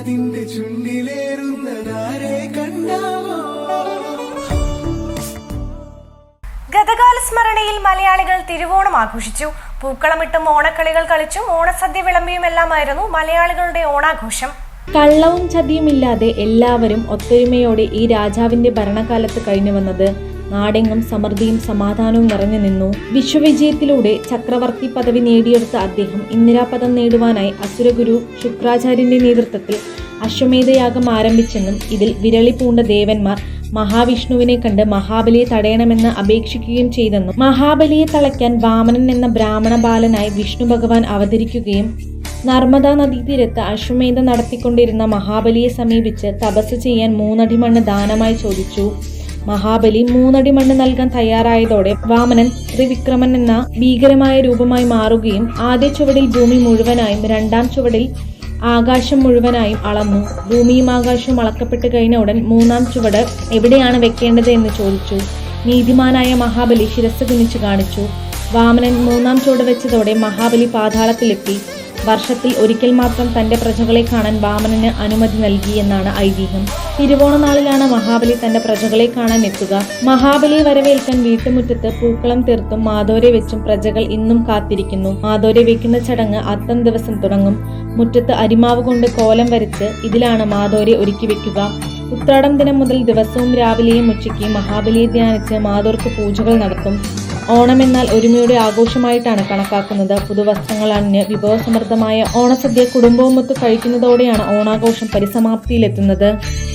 അതിന്റെ ചുണ്ടിലേറുന്നതാരെ കണ്ടാവോ ഗതകാല സ്മരണയിൽ മലയാളികൾ തിരുവോണം ആഘോഷിച്ചു. പൂക്കളമിട്ടും ഓണക്കളികൾ കളിച്ചും ഓണസദ്യ വിളമ്പിയുമെല്ലാമായിരുന്നു മലയാളികളുടെ ഓണാഘോഷം. കള്ളവും ചതിയുമില്ലാതെ എല്ലാവരും ഒത്തൊരുമയോടെ ഈ രാജാവിന്റെ ഭരണകാലത്ത് കഴിഞ്ഞു വന്നത്. നാടെങ്ങും സമൃദ്ധിയും സമാധാനവും നിറഞ്ഞു നിന്നു. വിശ്വവിജയത്തിലൂടെ ചക്രവർത്തി പദവി നേടിയെടുത്ത അദ്ദേഹം ഇന്ദിരാപദം നേടുവാനായി അസുരഗുരു ശുക്രാചാര്യന്റെ നേതൃത്വത്തിൽ അശ്വമേധയാഗം ആരംഭിച്ചെന്നും ഇതിൽ വിരളി പൂണ്ട ദേവന്മാർ മഹാവിഷ്ണുവിനെ കണ്ട് മഹാബലിയെ തടയണമെന്ന് അപേക്ഷിക്കുകയും ചെയ്തെന്നും മഹാബലിയെ തളയ്ക്കാൻ വാമനൻ എന്ന ബ്രാഹ്മണ ബാലനായി വിഷ്ണു ഭഗവാൻ അവതരിക്കുകയും നർമ്മദാ നദീതീരത്ത് അശ്വമേധ നടത്തിക്കൊണ്ടിരുന്ന മഹാബലിയെ സമീപിച്ച് തപസ് ചെയ്യാൻ മൂന്നടി മണ്ണ് ദാനമായി ചോദിച്ചു. മഹാബലി മൂന്നടി മണ്ണ് നൽകാൻ തയ്യാറായതോടെ വാമനൻ ത്രിവിക്രമൻ എന്ന ഭീകരമായ രൂപമായി മാറുകയും ആദ്യ ചുവടിൽ ഭൂമി മുഴുവനായും രണ്ടാം ചുവടിൽ ആകാശം മുഴുവനായും അളന്നു. ഭൂമിയും ആകാശവും അളക്കപ്പെട്ട് കഴിഞ്ഞ ഉടൻ മൂന്നാം ചുവട് എവിടെയാണ് വെക്കേണ്ടത് എന്ന് ചോദിച്ചു. നീതിമാനായ മഹാബലി ശിരസ് കുനിച്ചു കാണിച്ചു. വാമനൻ മൂന്നാം ചുവട് വെച്ചതോടെ മഹാബലി പാതാളത്തിലെത്തി. വർഷത്തിൽ ഒരിക്കൽ മാത്രം തന്റെ പ്രജകളെ കാണാൻ വാമനന് അനുമതി നൽകി എന്നാണ് ഐതിഹ്യം. തിരുവോണനാളിലാണ് മഹാബലി തന്റെ പ്രജകളെ കാണാൻ എത്തുക. മഹാബലിയെ വരവേൽക്കാൻ വീട്ടുമുറ്റത്ത് പൂക്കളം തീർത്തും മാതോരെ വെച്ചും പ്രജകൾ ഇന്നും കാത്തിരിക്കുന്നു. മാതോരെ വെക്കുന്ന ചടങ്ങ് അത്തം ദിവസം തുടങ്ങും. മുറ്റത്ത് അരിമാവ് കൊണ്ട് കോലം വരച്ച് ഇതിലാണ് മാതോരെ ഒരുക്കി വെക്കുക. ഉത്രാടം ദിനം മുതൽ ദിവസവും രാവിലെയും ഉച്ചയ്ക്ക് മഹാബലിയെ ധ്യാനിച്ച് മാതോർക്ക് പൂജകൾ നടത്തും. ഓണം എന്നാൽ ഒരുമയുടെ ആഘോഷമായിട്ടാണ് കണക്കാക്കുന്നത്. പുതുവസ്ത്രങ്ങൾ അണിഞ്ഞ് വിഭവസമൃദ്ധമായ ഓണസദ്യ കുടുംബവുമൊത്ത് കഴിക്കുന്നതോടെയാണ് ഓണാഘോഷം പരിസമാപ്തിയിലെത്തുന്നത്.